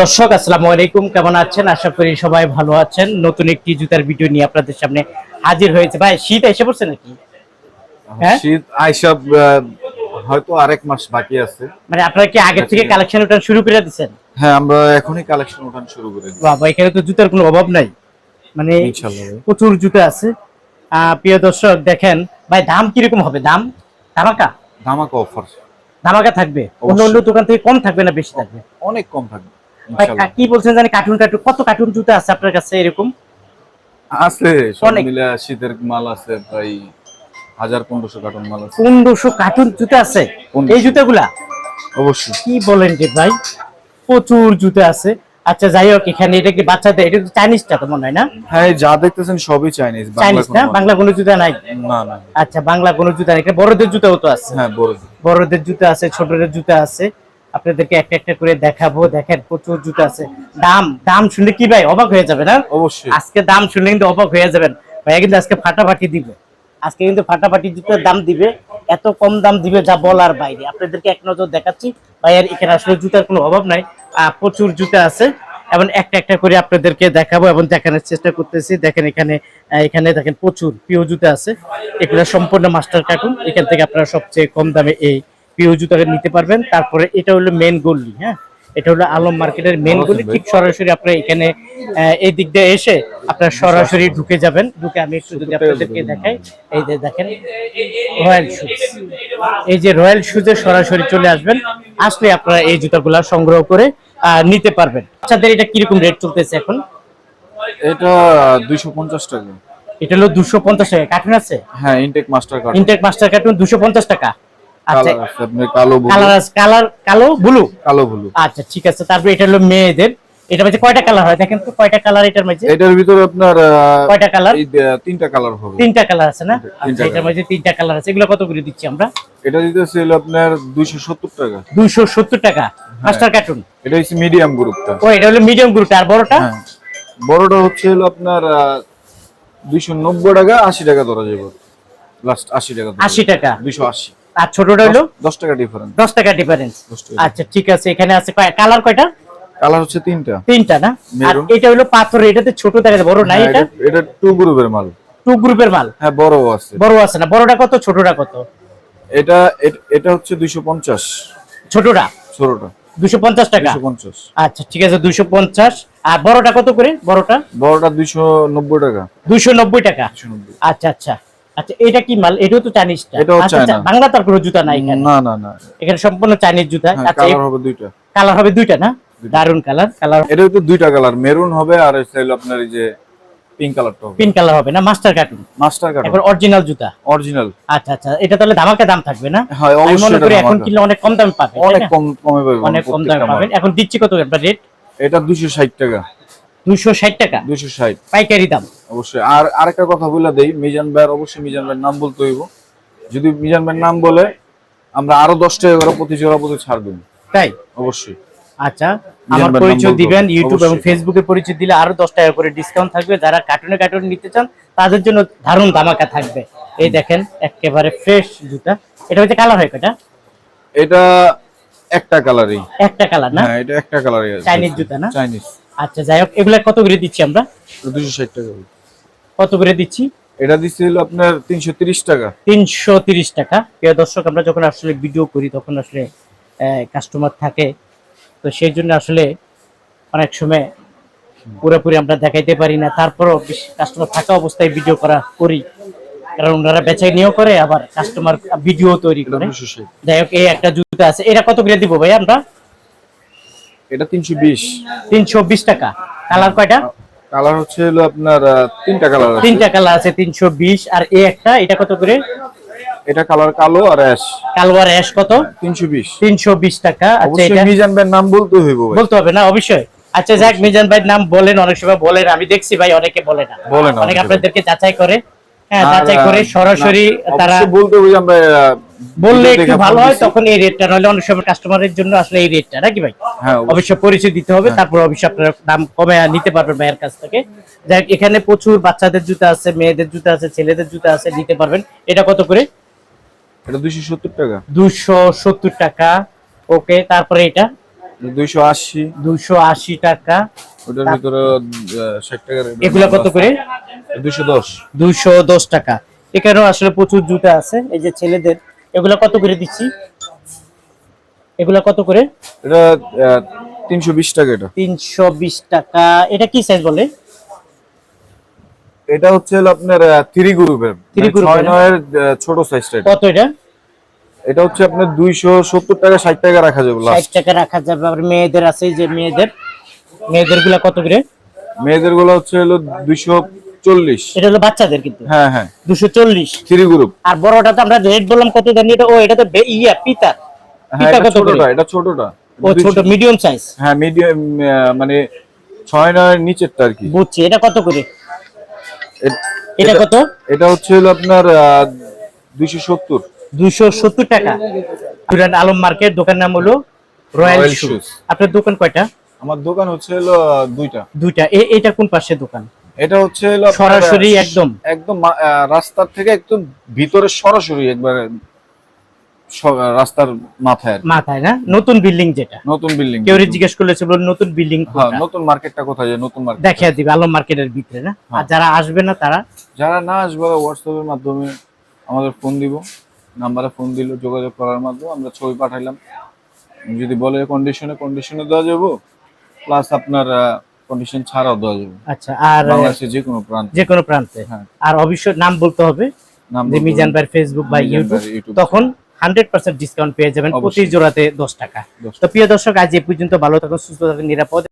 দর্শক আসসালামু আলাইকুম। কেমন আছেন? আশা করি সবাই ভালো আছেন। নতুন একটি জুতার ভিডিও নিয়ে আপনাদের সামনে হাজির হয়েছে। ভাই শীত এসে পড়ছে নাকি? হ্যাঁ? শীত আইসব হয়তো আরেক মাস বাকি আছে। মানে আপনারা কি আগের থেকে কালেকশন ওটা শুরু করে দিচ্ছেন হ্যাঁ আমরা এখনই কালেকশন উঠান শুরু করে দিই বাবা এখানে তো জুতার কোনো অভাব নাই। মানে ইনশাআল্লাহ প্রচুর জুতা আছে। প্রিয় দর্শক দেখেন। ভাই দাম কীরকম হবে? দাম? ধামাকা? ধামাকা অফার ধামাকা থাকবে। অন্য অন্য দোকান থেকে কম থাকবে না বেশি থাকবে? অনেক কম থাকবে। কা- বলছেন জানি কার্টুন কার্টুন কত কার্টুন জুতা আছে আপনার কাছে এরকম? আছে সব মিলে শীতের মাল আছে প্রায় হাজার পনেরোশো কার্টন মাল আছে। পনেরোশো কার্টুন জুতা আছে? 1500 এই জুতাগুলা? অবশ্যই। কি বলেন রে ভাই? প্রচুর জুতো আছে। আচ্ছা যাই হোক এখানে এটা কি বাচ্চাদের এটা তো চাইনিজটা তো মনে হয় না? হ্যাঁ যা দেখতেছেন সবই চাইনিজ বাংলা চাইনিজ না? বাংলা কোনো জুতা নাই? না না। আচ্ছা বাংলা কোনো জুতা নাই। এটা বড়দের জুতাও তো আছে। হ্যাঁ বড় বড়দের জুতা আছে ছোটদের জুতা আছে। আপনাদেরকে একটা একটা করে দেখাবো। দেখেন প্রচুর জুতা আছে। দাম দাম শুনলে কি ভাই অবাক হয়ে যাবে না অবশ্যই। আজকে দাম শুনলে কিন্তু অবাক হয়ে যাবেন। ভাইয়া কিন্তু আজকে ফাটাফাটি দিবে। আজকে কিন্তু ফাটাফাটি জুতার দাম দিবে। এত কম দাম দিবে যা বলার বাইরে। আপনাদেরকে এক নজর দেখাচ্ছি। ভাইয়ার এখানে আসলে জুতার কোনো অভাব নাই। প্রচুর জুতা আছে। এবং একটা একটা করে আপনাদেরকে দেখাবো এবং দেখানোর চেষ্টা করতেছি। দেখেন এখানে এখানে দেখেন প্রচুর প্রিয় জুতা আছে। এগুলো সম্পূর্ণ মাস্টার কার্টুন। এখান থেকে আপনারা সবচেয়ে কম দামে এই প্রিয় জুতাটা নিতে পারবেন। তারপরে এটা হলো মেন গল্লি হ্যাঁ? এটা হলো আলম মার্কেটের মেন গলি। ঠিক সরাসরি আপনার এখানে এই দিক দিয়ে এসে আপনার সরাসরি ঢুকে যাবেন। ঢুকে আমি একটু যদি আপনাদেরকে দেখাই। এই যে দেখেন রয়্যাল শুজ এই যে রয়্যাল শুজে সরাসরি চলে আসবেন। আসলে আপনারা এই জুতাগুলা সংগ্রহ করে নিতে পারবেন। বাচ্চাদের এটা কীরকম রেট চলতেছে এখন? এটা দুইশো পঞ্চাশ টাকা। এটা হলো দুশো পঞ্চাশ টাকা। কার্টুন আছে? হ্যাঁ ইনটেক মাস্টার কার্ড ইনটেক মাস্টার কার্টুন দুশো পঞ্চাশ টাকা। আচ্ছা আচ্ছা ঠিক আছে তারপরে এটা হলো মেয়েদের। এটা মধ্যে কয়টা কালার হয়? দেখেন তো কয়টা কালার এটার মধ্যে? এটার ভিতরে আপনার কয়টা কালার তিনটা কালার হবে। তিনটা কালার আছে না? তিনটা আচ্ছা এটার মধ্যে তিনটা কালার আছে। এগুলো কত করে দিচ্ছি আমরা? এটা দিতেছে হলো আপনার দুইশো সত্তর টাকা। দুইশো সত্তর টাকা। মাস্টার কার্টুন এটা হচ্ছে মিডিয়াম গ্রুপটা ও এটা হলো মিডিয়াম গ্রুপ আর বড়টা? হ্যাঁ। বড়টা হচ্ছে হলো আপনার দুইশো নব্বই টাকা আশি টাকা ধরা যাবে। লাস্ট আশি টাকা আশি টাকা। দুইশো আশি। আর ছোটটা হলো? দশ টাকা ডিফারেন্স দশ টাকা ডিফারেন্স আচ্ছা ঠিক আছে এখানে আছে কালার কয়টা? কালার হচ্ছে তিনটা। তিনটা না? আর এটা হলো পাথর এটাতে ছোট দেখা যায় বড় নাই হ্যাঁ, এটা? এটা- টু গ্রুপের মাল। টু গ্রুপের মাল? হ্যাঁ বড় আছে। বড় আছে না? বড়টা কত ছোটটা কত? এটা এট- হচ্ছে দুইশো পঞ্চাশ। ছোটটা? ছোটটা। দুশো পঞ্চাশ টাকা? দুইশো পঞ্চাশ। আচ্ছা ঠিক আছে দুশো পঞ্চাশ। আর বড়টা কত করে? বড়টা? বড়টা দুইশো নব্বই টাকা। দুশো নব্বই টাকা। দুইশো নব্বই। আচ্ছা আচ্ছা। আচ্ছা এটা কি মাল? এটাও তো চাইনিজটা এটাও আচ্ছা, আচ্ছা, বাংলা তার কোনো জুতা নাই এখানে। না না না। এখানে সম্পূর্ণ চাইনিজ জুতা। হ্যাঁ আচ্ছা কালার হবে দুইটা। কালার হবে দুইটা না? দারুণ কালার কালার এটা হচ্ছে দুইটা কালার মেরুন হবে আর আপনার এই যে পিঙ্ক কালারটা হবে। পিঙ্ক কালার হবে না? মাস্টার কার্টুন মাস্টার অরিজিনাল জুতা। অরিজিনাল আচ্ছা আচ্ছা এটা তাহলে ধামাকা দাম থাকবে না? হ্যাঁ অবশ্যই মনে করি এখন কিনলে অনেক কম দামে পাবে অনেক কম কমে পাবেন অনেক কম দামে পাবেন। এখন দিচ্ছি কত আপনার রেট? এটা দুইশো ষাট টাকা। দুইশো ষাট টাকা। দুইশো ষাট। পাইকারি দাম। অবশ্যই। আর আরেকটা কথা বলে দেই মিজান ভাইয়ের অবশ্যই মিজান ভাইয়ের নাম বলতে হইব। যদি মিজান ভাইয়ের নাম বলে আমরা আরও টাকা করে প্রতি জোড়া প্রতি ছাড় দেবো। তাই? অবশ্যই। আচ্ছা আমার পরিচয় দিবেন ইউটিউব এবং ফেসবুকে পরিচয় দিলে আরও দশ টাকা করে ডিসকাউন্ট থাকবে। যারা কার্টুনে কার্টুন নিতে চান তাদের জন্য দারুণ ধামাকা থাকবে। এই দেখেন একেবারে ফ্রেশ জুতা। এটা হচ্ছে কালার হয় কয়টা? এটা একটা কালারই একটা কালার না? হ্যাঁ এটা একটা কালারই আছে। চাইনিজ জুতা না? চাইনিজ আচ্ছা যাই হোক এগুলা কত করে দিচ্ছি আমরা? দুশো ষাট টাকা কত করে দিচ্ছি? এটা দিচ্ছে হলো আপনার তিনশো তিরিশ টাকা। তিনশো তিরিশ টাকা। প্রিয় দর্শক আমরা যখন আসলে ভিডিও করি তখন আসলে কাস্টমার থাকে। তো সেই জন্য আসলে অনেক সময় পুরোপুরি আমরা দেখাইতে পারি না। তারপরও কাস্টমার থাকা অবস্থায় ভিডিও করা করি। কারণ ওনারা বেচাই নিয়েও করে আবার কাস্টমার ভিডিও তৈরি করে। যাই হোক এই একটা জুতা আছে। এটা কত করে দিব ভাই আমরা? এটা তিনশো বিশ। তিনশো বিশ টাকা। কালার কয়টা? কালার হচ্ছে হলো আপনার তিনটা কালার আছে। তিনটা কালার আছে তিনশো বিশ। আর এই একটা এটা কত করে? এটা কালার কালো আর অ্যাশ। কালো আর অ্যাশ কত? তিনশো বিশ। তিনশো বিশ টাকা। আচ্ছা এটা মিজান ভাইয়ের নাম বলতে হইব ভাই। বলতে হবে না অবশ্যই। আচ্ছা যাক মিজান ভাই নাম বলেন অনেক সময় বলেন আমি দেখছি ভাই অনেকে বলে না। বলে না অনেকে। আপনাদেরকে যাচাই করে হ্যাঁ যাচাই করে সরাসরি তারা বলতে হবে আমরা বললে একটু ভালো হয় তখন এই রেটটা নইলে অনেক সময় কাস্টমারের জন্য আসলে এই রেটটা নাকি ভাই? হ্যাঁ অবশ্যই। অবশ্যই পরিচয় দিতে হবে তারপর অবশ্যই আপনারা দাম কমে নিতে পারবেন ভাইয়ের কাছ থেকে। যাক এখানে প্রচুর বাচ্চাদের জুতা আছে মেয়েদের জুতা আছে ছেলেদের জুতা আছে নিতে পারবেন। এটা কত করে? এটা দুইশো সত্তর টাকা। দুশো সত্তর টাকা। ওকে তারপরে এটা? দুইশো আশি। দুইশো আশি টাকা। ওটার ভিতরে ষাট টাকার এগুলা কত করে? দুইশো দশ। দুইশো দশ টাকা। এখানেও আসলে প্রচুর জুতা আছে এই যে ছেলেদের। এগুলা কত করে দিচ্ছি? এগুলা কত করে? এটা তিনশো বিশ টাকা এটা। তিনশো বিশ টাকা। এটা কি সাইজ বলে? এটা হচ্ছে আপনার থ্রি গ্রুপের Three group এর, ছোট সাইজটা কত এটা? এটা হচ্ছে আপনার দুইশো সত্তর টাকা ষাট টাকা রাখা যাবে ষাট লাস্ট টাকা রাখা যাবে। আবার মেয়েদের আছে যে মেয়েদের। মেয়েদেরগুলা কত করে? মেয়েদেরগুলো হচ্ছে হলো দুইশো চল্লিশ। এটা হলো বাচ্চাদের কিন্তু। হ্যাঁ হ্যাঁ। দুশো চল্লিশ। Three group. আর বড়টাতে আমরা রেট বললাম কত জানি এটা ও এটা তো ইয়া পিতা। হ্যাঁ পিতা কত ছোটটা এটা ছোটটা। ও ছোট মিডিয়াম সাইজ হ্যাঁ মিডিয়াম মানে ছয় নয়ের নিচেরটা আর কি। বুঝছি এটা কত করে? এটা কত? এটা হচ্ছে হলো আপনার দুইশো সত্তর। দুইশো সত্তর টাকা। আলম মার্কেট দোকান নাম হলো রয়্যাল আপনার দোকান কয়টা? আমার দোকান হচ্ছে হলো দুইটা। দুইটা। এটা কোন পাশে দোকান? এটা হচ্ছে সরাসরি একদম। একদম রাস্তার থেকে একদম ভিতরে সরাসরি একবার রাস্তার মাথায় মাথায় না? নতুন বিল্ডিং যেটা। নতুন বিল্ডিং কেউ জিজ্ঞেস করলেছে বলুন নতুন বিল্ডিং হ্যাঁ নতুন মার্কেটটা কোথায় যায়? নতুন মার্কেট দেখিয়ে দিবে আলম মার্কেটের ভিতরে না? আর যারা আসবে না তারা? যারা না আসবে হোয়াটসঅ্যাপের মাধ্যমে আমাদের ফোন দিব। নাম্বারে ফোন দিল যোগাযোগ করার মাধ্যমে আমরা ছবি পাঠাইলাম। যদি বলে কন্ডিশনে কন্ডিশনে দেওয়া যাব। প্লাস আপনার কন্ডিশন ছাড়াও দেওয়া যাবে। আচ্ছা আর বাংলাদেশের যে কোনো প্রান্তে। যে কোনো প্রান্তে। হ্যাঁ। আর অবশ্যই নাম বলতে হবে নাম যে মিজান ভাই ফেসবুক বা ইউটিউব তখন হান্ড্রেড পার্সেন্ট ডিসকাউন্ট পেয়ে যাবেন প্রতি জোড়াতে দশ টাকা। তো প্রিয় দর্শক আজ এ পর্যন্ত ভালো থাকুন সুস্থ থাকুন নিরাপদ